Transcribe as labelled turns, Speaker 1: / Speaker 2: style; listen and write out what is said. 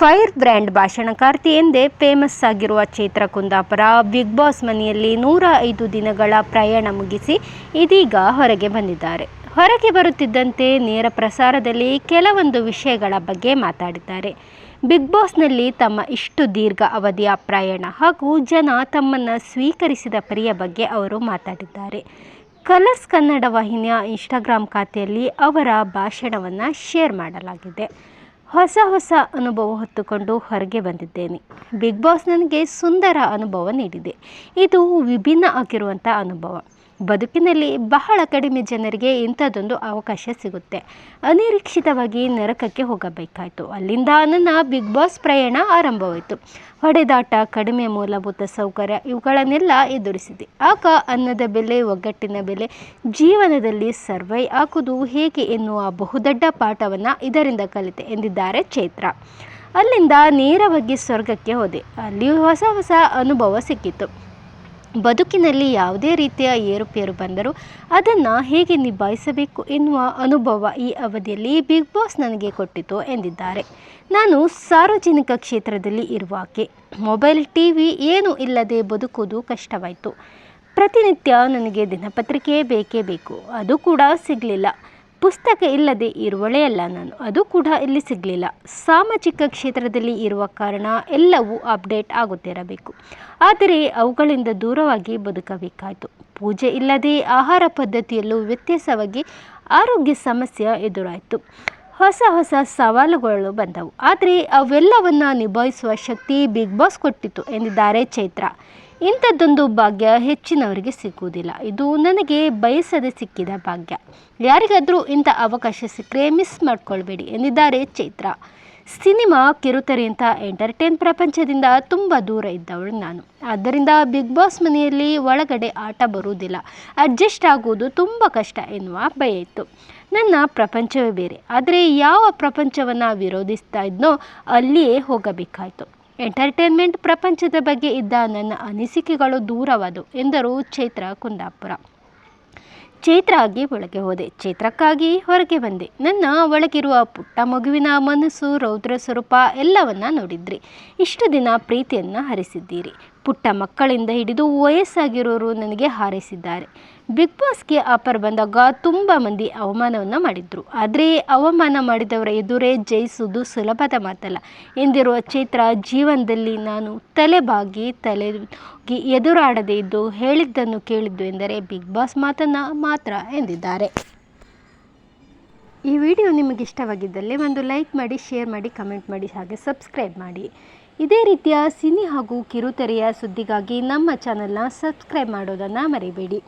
Speaker 1: Fire brand ಭಾಷಣಕಾರ್ತಿ ಎಂದೇ famous ಆಗಿರುವ Chaitra Kundapura, big boss ಮನೆಯಲ್ಲಿ ನೂರ ಐದು ದಿನಗಳ ಪ್ರಯಾಣ ಮುಗಿಸಿ ಇದೀಗ ಹೊರಗೆ ಬಂದಿದ್ದಾರೆ. ಹೊರಗೆ ಬರುತ್ತಿದ್ದಂತೆ ನೇರ ಪ್ರಸಾರದಲ್ಲಿ ಕೆಲವೊಂದು ವಿಷಯಗಳ ಬಗ್ಗೆ ಮಾತಾಡಿದ್ದಾರೆ. ಬಿಗ್ ಬಾಸ್ನಲ್ಲಿ ತಮ್ಮ ಇಷ್ಟು ದೀರ್ಘ ಅವಧಿಯ ಪ್ರಯಾಣ ಹಾಗೂ ಜನ ತಮ್ಮನ್ನು ಸ್ವೀಕರಿಸಿದ ಪರಿಯ ಬಗ್ಗೆ ಅವರು ಮಾತಾಡಿದ್ದಾರೆ. ಕಲರ್ಸ್ ಕನ್ನಡ ವಾಹಿನಿಯ ಇನ್ಸ್ಟಾಗ್ರಾಮ್ ಖಾತೆಯಲ್ಲಿ ಅವರ ಭಾಷಣವನ್ನು ಶೇರ್ ಮಾಡಲಾಗಿದೆ. ಹೊಸ ಹೊಸ ಅನುಭವ ಹೊತ್ತುಕೊಂಡು ಹೊರಗೆ ಬಂದಿದ್ದೇನೆ. ಬಿಗ್ ಬಾಸ್ ನನಗೆ ಸುಂದರ ಅನುಭವ ನೀಡಿದೆ. ಇದು ವಿಭಿನ್ನ ಆಗಿರುವಂಥ ಅನುಭವ. ಬದುಕಿನಲ್ಲಿ ಬಹಳ ಕಡಿಮೆ ಜನರಿಗೆ ಇಂಥದ್ದೊಂದು ಅವಕಾಶ ಸಿಗುತ್ತೆ. ಅನಿರೀಕ್ಷಿತವಾಗಿ ನರಕಕ್ಕೆ ಹೋಗಬೇಕಾಯಿತು. ಅಲ್ಲಿಂದ ನನ್ನ ಬಿಗ್ ಬಾಸ್ ಪ್ರಯಾಣ ಆರಂಭವಾಯಿತು. ಹೊಡೆದಾಟ, ಕಡಿಮೆ ಮೂಲಭೂತ ಸೌಕರ್ಯ ಇವುಗಳನ್ನೆಲ್ಲ ಎದುರಿಸಿದೆ. ಆಗ ಅನ್ನದ ಬೆಲೆ, ಒಗ್ಗಟ್ಟಿನ ಬೆಲೆ, ಜೀವನದಲ್ಲಿ ಸರ್ವೈ ಹಾಕುವುದು ಹೇಗೆ ಎನ್ನುವ ಬಹುದೊಡ್ಡ ಪಾಠವನ್ನು ಇದರಿಂದ ಕಲಿತೆ ಎಂದಿದ್ದಾರೆ ಚೈತ್ರ. ಅಲ್ಲಿಂದ ನೇರವಾಗಿ ಸ್ವರ್ಗಕ್ಕೆ ಹೋದೆ. ಅಲ್ಲಿ ಹೊಸ ಹೊಸ ಅನುಭವ ಸಿಕ್ಕಿತು. ಬದುಕಿನಲ್ಲಿ ಯಾವುದೇ ರೀತಿಯ ಏರುಪೇರು ಬಂದರೂ ಅದನ್ನು ಹೇಗೆ ನಿಭಾಯಿಸಬೇಕು ಎನ್ನುವ ಅನುಭವ ಈ ಅವಧಿಯಲ್ಲಿ ಬಿಗ್ ಬಾಸ್ ನನಗೆ ಕೊಟ್ಟಿತು ಎಂದಿದ್ದಾರೆ. ನಾನು ಸಾರ್ವಜನಿಕ ಕ್ಷೇತ್ರದಲ್ಲಿ ಇರುವಾಕೆ. ಮೊಬೈಲ್ ಟಿ ವಿ ಏನೂ ಇಲ್ಲದೆ ಬದುಕುವುದು ಕಷ್ಟವಾಯಿತು. ಪ್ರತಿನಿತ್ಯ ನನಗೆ ದಿನಪತ್ರಿಕೆ ಬೇಕೇ ಬೇಕು. ಅದು ಕೂಡ ಸಿಗಲಿಲ್ಲ. ಪುಸ್ತಕ ಇಲ್ಲದೆ ಇರುವಳೇ ಅಲ್ಲ ನಾನು. ಅದು ಕೂಡ ಇಲ್ಲಿ ಸಿಗಲಿಲ್ಲ. ಸಾಮಾಜಿಕ ಕ್ಷೇತ್ರದಲ್ಲಿ ಇರುವ ಕಾರಣ ಎಲ್ಲವೂ ಅಪ್ಡೇಟ್ ಆಗುತ್ತಿರಬೇಕು. ಆದರೆ ಅವುಗಳಿಂದ ದೂರವಾಗಿ ಬದುಕಬೇಕಾಯಿತು. ಪೂಜೆ ಇಲ್ಲದೆ ಆಹಾರ ಪದ್ಧತಿಯಲ್ಲೂ ವ್ಯತ್ಯಾಸವಾಗಿ ಆರೋಗ್ಯ ಸಮಸ್ಯೆ ಎದುರಾಯಿತು. ಹೊಸ ಹೊಸ ಸವಾಲುಗಳು ಬಂದವು. ಆದರೆ ಅವೆಲ್ಲವನ್ನು ನಿಭಾಯಿಸುವ ಶಕ್ತಿ ಬಿಗ್ ಬಾಸ್ ಕೊಟ್ಟಿತು ಎಂದಿದ್ದಾರೆ ಚೈತ್ರ. ಇಂಥದ್ದೊಂದು ಭಾಗ್ಯ ಹೆಚ್ಚಿನವರಿಗೆ ಸಿಗುವುದಿಲ್ಲ. ಇದು ನನಗೆ ಬಯಸದೆ ಸಿಕ್ಕಿದ ಭಾಗ್ಯ. ಯಾರಿಗಾದರೂ ಇಂಥ ಅವಕಾಶ ಸಿಕ್ಕರೆ ಮಿಸ್ ಮಾಡ್ಕೊಳ್ಬೇಡಿ ಎಂದಿದ್ದಾರೆ ಚೈತ್ರ. ಸಿನಿಮಾ ಕಿರುತೆರೆಯಂಥ ಎಂಟರ್ಟೈನ್ ಪ್ರಪಂಚದಿಂದ ತುಂಬ ದೂರ ಇದ್ದವಳು ನಾನು. ಆದ್ದರಿಂದ ಬಿಗ್ ಬಾಸ್ ಮನೆಯಲ್ಲಿ ಒಳಗಡೆ ಆಟ ಬರುವುದಿಲ್ಲ. ಅಡ್ಜಸ್ಟ್ ಆಗುವುದು ತುಂಬ ಕಷ್ಟ ಎನ್ನುವ ಭಯ ಇತ್ತು. ನನ್ನ ಪ್ರಪಂಚವೇ ಬೇರೆ. ಆದರೆ ಯಾವ ಪ್ರಪಂಚವನ್ನು ವಿರೋಧಿಸ್ತಾ ಇದ್ನೋ ಅಲ್ಲಿಯೇ ಹೋಗಬೇಕಾಯಿತು. ಎಂಟರ್ಟೈನ್ಮೆಂಟ್ ಪ್ರಪಂಚದ ಬಗ್ಗೆ ಇದ್ದ ನನ್ನ ಅನಿಸಿಕೆಗಳು ದೂರವಾದವು ಎಂದರು ಚೈತ್ರ ಕುಂದಾಪುರ. ಚೈತ್ರ ಆಗಿ ಒಳಗೆ ಹೋದೆ. ಚೈತ್ರಕ್ಕಾಗಿ ಹೊರಗೆ ಬಂದೆ. ನನ್ನ ಒಳಗಿರುವ ಪುಟ್ಟ ಮಗುವಿನ ಮನಸ್ಸು, ರೌದ್ರ ಸ್ವರೂಪ ಎಲ್ಲವನ್ನ ನೋಡಿದ್ರಿ. ಇಷ್ಟು ದಿನ ಪ್ರೀತಿಯನ್ನು ಹರಿಸಿದ್ದೀರಿ. ಪುಟ್ಟ ಮಕ್ಕಳಿಂದ ಹಿಡಿದು ವಯಸ್ಸಾಗಿರೋರು ನನಗೆ ಹಾರೈಸಿದ್ದಾರೆ. ಬಿಗ್ ಬಾಸ್ಗೆ ಆಫರ್ ಬಂದಾಗ ತುಂಬ ಮಂದಿ ಅವಮಾನವನ್ನು ಮಾಡಿದರು. ಆದರೆ ಅವಮಾನ ಮಾಡಿದವರ ಎದುರೇ ಜಯಿಸುವುದು ಸುಲಭದ ಮಾತಲ್ಲ. ಎಂದಿರುವ ಚೈತ್ರ ಜೀವನದಲ್ಲಿ ನಾನು ತಲೆಬಾಗಿ ತಲೆ ಎದುರಾಡದೇ ಇದ್ದು ಹೇಳಿದ್ದನ್ನು ಕೇಳಿದ್ದು ಎಂದರೆ ಬಿಗ್ ಬಾಸ್ ಮಾತನ್ನು ಮಾತ್ರ ಎಂದಿದ್ದಾರೆ. ಈ ವಿಡಿಯೋ ನಿಮಗೆ ಇಷ್ಟವಾಗಿದ್ದಲ್ಲಿ ಒಂದು ಲೈಕ್ ಮಾಡಿ, ಶೇರ್ ಮಾಡಿ, ಕಮೆಂಟ್ ಮಾಡಿ, ಹಾಗೆ ಸಬ್ಸ್ಕ್ರೈಬ್ ಮಾಡಿ. ಇದೇ ರೀತಿಯ ಸಿನಿ ಹಾಗೂ ಕಿರುತೆರೆಯ ಸುದ್ದಿಗಾಗಿ ನಮ್ಮ ಚಾನಲ್ನ ಸಬ್ಸ್ಕ್ರೈಬ್ ಮಾಡೋದನ್ನು ಮರಿಬೇಡಿ.